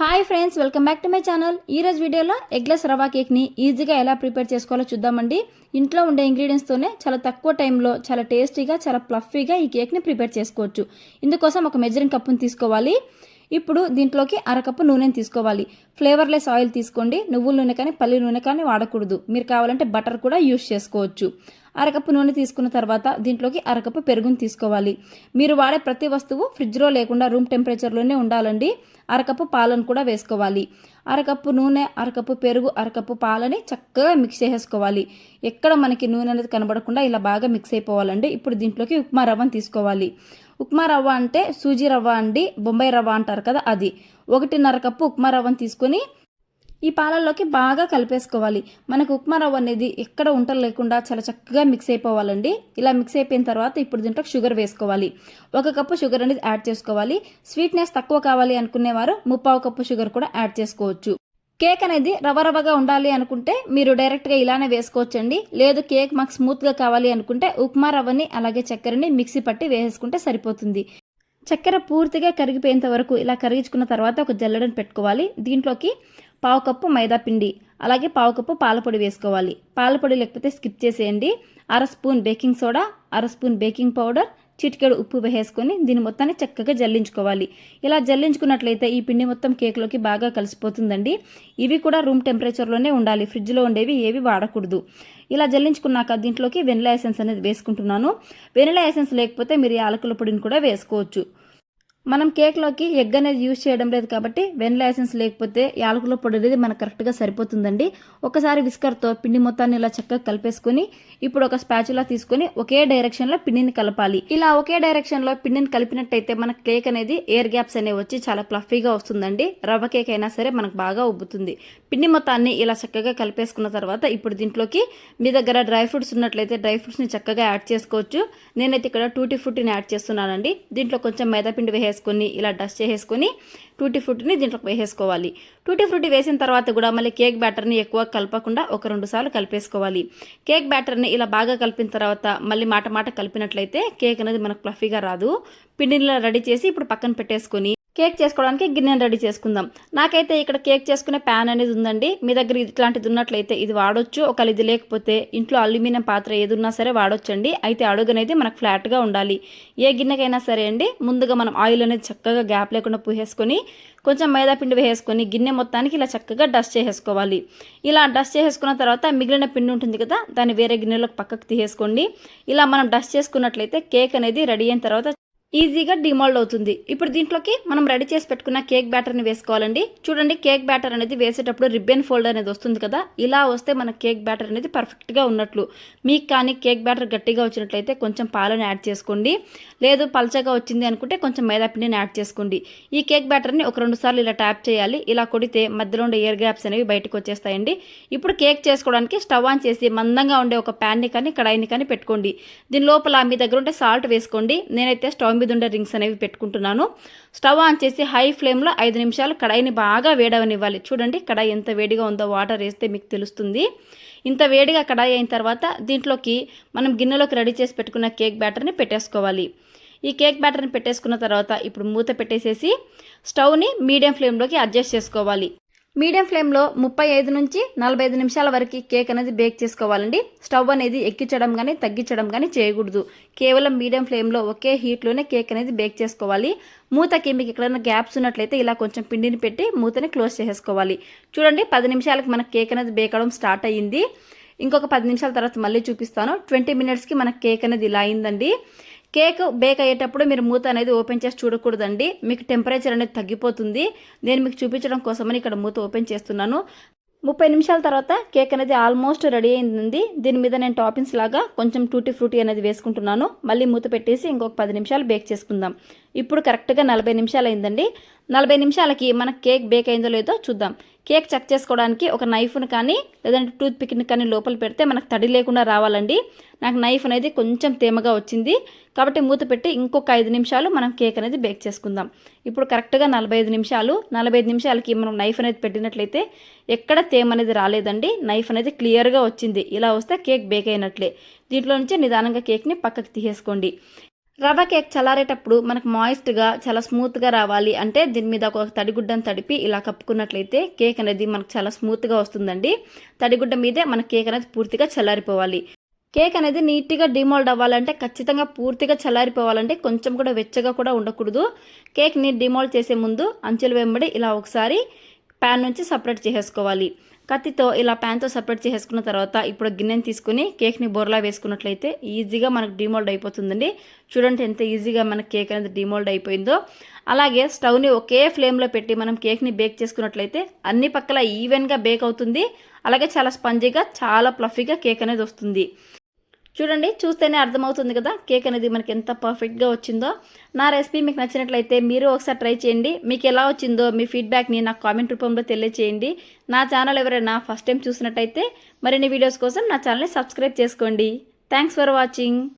Hi friends welcome back to my channel ఈ రోజు వీడియోలో ఎగ్లెస్ రవా కేక్ని ఈజీగా ఎలా ప్రిపేర్ చేసుకోవాలో చూద్దామండి. ఇంట్లో ఉండే ఇంగ్రీడియంట్స్తోనే చాలా తక్కువ టైంలో చాలా టేస్టీగా చాలా ప్లఫీగా ఈ కేక్ని ప్రిపేర్ చేసుకోవచ్చు. ఇందుకోసం ఒక మెజరింగ్ కప్పుని తీసుకోవాలి. ఇప్పుడు దీంట్లోకి అరకప్పు నూనెని తీసుకోవాలి. ఫ్లేవర్లెస్ ఆయిల్ తీసుకోండి. నువ్వుల నూనె కానీ పల్లి నూనె కానీ వాడకూడదు. మీరు కావాలంటే బటర్ కూడా యూస్ చేసుకోవచ్చు. అరకప్పు నూనె తీసుకున్న తర్వాత దీంట్లోకి అరకప్పు పెరుగును తీసుకోవాలి. మీరు వాడే ప్రతి వస్తువు ఫ్రిడ్జ్లో లేకుండా రూమ్ టెంపరేచర్లోనే ఉండాలండి. అరకప్పు పాలను కూడా వేసుకోవాలి. అరకప్పు నూనె అరకప్పు పెరుగు అరకప్పు పాలని చక్కగా మిక్స్ చేసేసుకోవాలి. ఎక్కడ మనకి నూనె అనేది కనబడకుండా ఇలా బాగా మిక్స్ అయిపోవాలండి. ఇప్పుడు దీంట్లోకి ఉప్మా రవ్వను తీసుకోవాలి. ఉప్మా రవ్వ అంటే సూజీ రవ్వ అండి బొంబాయి రవ్వ అంటారు కదా అది. ఒకటిన్నర కప్పు ఉప్మా రవ్వను తీసుకొని ఈ పాలల్లోకి బాగా కలిపేసుకోవాలి. మనకు ఉప్మా రవ్వ అనేది ఎక్కడ ఉంటలు లేకుండా చాలా చక్కగా మిక్స్ అయిపోవాలండి. ఇలా మిక్స్ అయిపోయిన తర్వాత ఇప్పుడు దీంట్లో షుగర్ వేసుకోవాలి. ఒక కప్పు షుగర్ అనేది యాడ్ చేసుకోవాలి. స్వీట్నెస్ తక్కువ కావాలి అనుకునేవారు ముప్పావు కప్పు షుగర్ కూడా యాడ్ చేసుకోవచ్చు. కేక్ అనేది రవ్వ రవ్వగా ఉండాలి అనుకుంటే మీరు డైరెక్ట్గా ఇలానే వేసుకోవచ్చండి. లేదు కేక్ మాకు స్మూత్గా కావాలి అనుకుంటే ఉప్మా రవ్వని అలాగే చక్కెరని మిక్సీ పట్టి వేసేసుకుంటే సరిపోతుంది. చక్కెర పూర్తిగా కరిగిపోయేంత వరకు ఇలా కరిగించుకున్న తర్వాత ఒక జల్లెడని పెట్టుకోవాలి. దీంట్లోకి పావు కప్పు మైదా పిండి అలాగే పావు కప్పు పాలపొడి వేసుకోవాలి. పాలపొడి లేకపోతే స్కిప్ చేసేయండి. అర స్పూన్ బేకింగ్ సోడా అర స్పూన్ బేకింగ్ పౌడర్ చిటికెడు ఉప్పు వేసుకొని దీన్ని మొత్తాన్ని చక్కగా జల్లించుకోవాలి. ఇలా జల్లించుకున్నట్లయితే ఈ పిండి మొత్తం కేక్లోకి బాగా కలిసిపోతుందండి. ఇవి కూడా రూమ్ టెంపరేచర్లోనే ఉండాలి. ఫ్రిడ్జ్లో ఉండేవి ఏవి వాడకూడదు. ఇలా జల్లించుకున్నాక దీంట్లోకి వెనిలా ఎసెన్స్ అనేది వేసుకుంటున్నాను. వెనిలా ఎసెన్స్ లేకపోతే మీరు యాలకుల పొడిని కూడా వేసుకోవచ్చు. మనం కేక్లోకి ఎగ్ అనేది యూజ్ చేయడం లేదు కాబట్టి వెనిలా ఎసెన్స్ లేకపోతే యాలకుల పొడి అనేది మనకు కరెక్ట్గా సరిపోతుందండి. ఒకసారి విస్కర్తో పిండి మొత్తాన్ని ఇలా చక్కగా కలిపేసుకొని ఇప్పుడు ఒక స్పాచులా తీసుకొని ఒకే డైరెక్షన్లో పిండిని కలపాలి. ఇలా ఒకే డైరెక్షన్లో పిండిని కలిపినట్టయితే మన కేక్ అనేది ఎయిర్ గ్యాప్స్ అనేవి వచ్చి చాలా ప్లఫీగా వస్తుందండి. రవ్వ కేక్ అయినా సరే మనకు బాగా ఉబ్బుతుంది. పిండి మొత్తాన్ని ఇలా చక్కగా కలిపేసుకున్న తర్వాత ఇప్పుడు దీంట్లోకి మీ దగ్గర డ్రై ఫ్రూట్స్ ఉన్నట్లయితే డ్రై ఫ్రూట్స్ని చక్కగా యాడ్ చేసుకోవచ్చు. నేనైతే ఇక్కడ టూటీ ఫ్రూటీని యాడ్ చేస్తున్నానండి. దీంట్లో కొంచెం మైదాపిండి వేసేసుకొని ఇలా డస్ట్ చేసేసుకొని టూటీ ఫ్రూటీని దీంట్లోకి వేసేసుకోవాలి. టూటీ ఫ్రూటీ వేసిన తర్వాత కూడా మళ్ళీ కేక్ బ్యాటర్ని ఎక్కువ కలపకుండా ఒక రెండు సార్లు కలిపేసుకోవాలి. కేక్ బ్యాటర్ని ఇలా బాగా కలిపిన తర్వాత మళ్ళీ మాట మాట కలిపినట్లయితే కేక్ అనేది మనకు ఫ్లఫీగా రాదు. పిండిని రెడీ చేసి ఇప్పుడు పక్కన పెట్టేసుకొని కేక్ చేసుకోవడానికి గిన్నెను రెడీ చేసుకుందాం. నాకైతే ఇక్కడ కేక్ చేసుకునే ప్యాన్ అనేది ఉందండి. మీ దగ్గర ఇట్లాంటిది ఉన్నట్లయితే ఇది వాడొచ్చు. ఒకవేళ ఇది లేకపోతే ఇంట్లో అల్యూమినియం పాత్ర ఏది ఉన్నా సరే వాడొచ్చండి. అయితే అడుగు అనేది మనకు ఫ్లాట్గా ఉండాలి. ఏ గిన్నెకైనా సరే అండి ముందుగా మనం ఆయిల్ అనేది చక్కగా గ్యాప్ లేకుండా పూసేసుకొని కొంచెం మైదాపిండి వేసుకొని వేసేసుకొని గిన్నె మొత్తానికి ఇలా చక్కగా డస్ట్ చేసేసుకోవాలి. ఇలా డస్ట్ చేసేసుకున్న తర్వాత మిగిలిన పిండి ఉంటుంది కదా దాన్ని వేరే గిన్నెలోకి పక్కకు తీసేసుకోండి. ఇలా మనం డస్ట్ చేసుకున్నట్లయితే కేక్ అనేది రెడీ అయిన తర్వాత ఈజీగా డిమాల్డ్ అవుతుంది. ఇప్పుడు దీంట్లోకి మనం రెడీ చేసి పెట్టుకున్న కేక్ బ్యాటర్ని వేసుకోవాలండి. చూడండి కేక్ బ్యాటర్ అనేది వేసేటప్పుడు రిబ్బన్ ఫోల్డ్ అనేది వస్తుంది కదా? ఇలా వస్తే మన కేక్ బ్యాటర్ అనేది పర్ఫెక్ట్గా ఉన్నట్లు. మీకు కానీ కేక్ బ్యాటర్ గట్టిగా వచ్చినట్లయితే కొంచెం పాలను యాడ్ చేసుకోండి. లేదు పలచగా వచ్చింది అనుకుంటే కొంచెం మైదాపిండిని యాడ్ చేసుకోండి. ఈ కేక్ బ్యాటర్ని ఒక రెండు సార్లు ఇలా ట్యాప్ చేయాలి. ఇలా కొడితే మధ్యలో ఉండే ఎయిర్ గ్యాప్స్ అనేవి బయటకు వచ్చేస్తాయండి. ఇప్పుడు కేక్ చేసుకోవడానికి స్టవ్ ఆన్ చేసి మందంగా ఉండే ఒక ప్యాన్ని కానీ కడాయిని కానీ పెట్టుకోండి. దీని లోపల మీ దగ్గర ఉంటే సాల్ట్ వేసుకోండి. నేనైతే స్టవ్ తొమ్మిది ఉండే రింగ్స్ అనేవి పెట్టుకుంటున్నాను. స్టవ్ ఆన్ చేసి హై ఫ్లేమ్లో ఐదు నిమిషాలు కడాయిని బాగా వేడవనివ్వాలి. చూడండి కడాయి ఎంత వేడిగా ఉందో వాటర్ వేస్తే మీకు తెలుస్తుంది. ఇంత వేడిగా కడాయి అయిన తర్వాత దీంట్లోకి మనం గిన్నెలోకి రెడీ చేసి పెట్టుకున్న కేక్ బ్యాటర్ని పెట్టేసుకోవాలి. ఈ కేక్ బ్యాటర్ని పెట్టేసుకున్న తర్వాత ఇప్పుడు మూత పెట్టేసేసి స్టవ్ని మీడియం ఫ్లేమ్లోకి అడ్జస్ట్ చేసుకోవాలి. మీడియం ఫ్లేమ్లో ముప్పై ఐదు నుంచి నలభై ఐదు నిమిషాల వరకు కేక్ అనేది బేక్ చేసుకోవాలండి. స్టవ్ అనేది ఎక్కించడం కానీ తగ్గించడం కానీ చేయకూడదు. కేవలం మీడియం ఫ్లేమ్లో ఒకే హీట్లోనే కేక్ అనేది బేక్ చేసుకోవాలి. మూతకి మీకు ఎక్కడైనా గ్యాప్స్ ఉన్నట్లయితే ఇలా కొంచెం పిండిని పెట్టి మూతని క్లోజ్ చేసేసుకోవాలి. చూడండి పది నిమిషాలకి మన కేక్ అనేది బేక్ అవడం స్టార్ట్ అయ్యింది. ఇంకొక పది నిమిషాల తర్వాత మళ్ళీ చూపిస్తాను. ట్వంటీ మినిట్స్కి మన కేక్ అనేది ఇలా అయిందండి. కేక్ బేక్ అయ్యేటప్పుడు మీరు మూత అనేది ఓపెన్ చేసి చూడకూడదండి. మీకు టెంపరేచర్ అనేది తగ్గిపోతుంది. నేను మీకు చూపించడం కోసమని ఇక్కడ మూత ఓపెన్ చేస్తున్నాను. ముప్పై నిమిషాల తర్వాత కేక్ అనేది ఆల్మోస్ట్ రెడీ అయింది దీని మీద నేను టాపింగ్స్ లాగా కొంచెం టూటీ ఫ్రూటీ అనేది వేసుకుంటున్నాను. మళ్ళీ మూత పెట్టేసి ఇంకొక పది నిమిషాలు బేక్ చేసుకుందాం. ఇప్పుడు కరెక్ట్గా నలభై నిమిషాలు అయిందండి. నలభై నిమిషాలకి మన కేక్ బేక్ అయిందో లేదో చూద్దాం. కేక్ చెక్ చేసుకోవడానికి ఒక నైఫ్ని కానీ లేదంటే టూత్ పిక్ని కానీ లోపల పెడితే మనకు తడి లేకుండా రావాలండి. నాకు నైఫ్ అనేది కొంచెం తేమగా వచ్చింది. కాబట్టి మూత పెట్టి ఇంకొక ఐదు నిమిషాలు మనం కేక్ అనేది బేక్ చేసుకుందాం. ఇప్పుడు కరెక్ట్గా నలభై ఐదు నిమిషాలు నలభై ఐదు నిమిషాలకి మనం నైఫ్ అనేది పెట్టినట్లయితే ఎక్కడ తేమ అనేది రాలేదండి. నైఫ్ అనేది క్లియర్గా వచ్చింది. ఇలా వస్తే కేక్ బేక్ అయినట్లే. దీంట్లో నుంచి నిదానంగా కేక్ని పక్కకు తీసేసుకోండి. రవ్వ కేక్ చల్లారేటప్పుడు మనకు మాయిస్ట్గా చాలా స్మూత్గా రావాలి. అంటే దీని మీద ఒక తడిగుడ్డను తడిపి ఇలా కప్పుకున్నట్లయితే కేక్ అనేది మనకు చాలా స్మూత్గా వస్తుందండి. తడిగుడ్డ మీదే మన కేక్ అనేది పూర్తిగా చల్లారిపోవాలి. కేక్ అనేది నీట్గా డిమోల్డ్ అవ్వాలంటే ఖచ్చితంగా పూర్తిగా చల్లారిపోవాలంటే కొంచెం కూడా వెచ్చగా కూడా ఉండకూడదు. కేక్ని డిమోల్డ్ చేసే ముందు అంచులు వెంబడి ఇలా ఒకసారి ప్యాన్ నుంచి సపరేట్ చేసేసుకోవాలి. కత్తితో ఇలా ప్యాన్తో సపరేట్ చేసేసుకున్న తర్వాత ఇప్పుడు గిన్నెని తీసుకుని కేక్ని బోర్లా వేసుకున్నట్లయితే ఈజీగా మనకు డిమోల్డ్ అయిపోతుందండి. చూడండి ఎంత ఈజీగా మన కేక్ అనేది డిమోల్డ్ అయిపోయిందో. అలాగే స్టవ్ని ఒకే ఫ్లేమ్లో పెట్టి మనం కేక్ని బేక్ చేసుకున్నట్లయితే అన్ని పక్కల ఈవెన్గా బేక్ అవుతుంది. అలాగే చాలా స్పంజీగా చాలా ప్లఫీగా కేక్ అనేది వస్తుంది. చూడండి చూస్తేనే అర్థమవుతుంది కదా కేక్ అనేది మనకి ఎంత పర్ఫెక్ట్గా వచ్చిందో. నా రెసిపీ మీకు నచ్చినట్లయితే మీరు ఒకసారి ట్రై చేయండి. మీకు ఎలా వచ్చిందో మీ ఫీడ్బ్యాక్ని నాకు కామెంట్ రూపంలో తెలియచేయండి. నా ఛానల్ ఎవరైనా ఫస్ట్ టైం చూసినట్టయితే మరిన్ని వీడియోస్ కోసం నా ఛానల్ని సబ్స్క్రైబ్ చేసుకోండి. Thanks for watching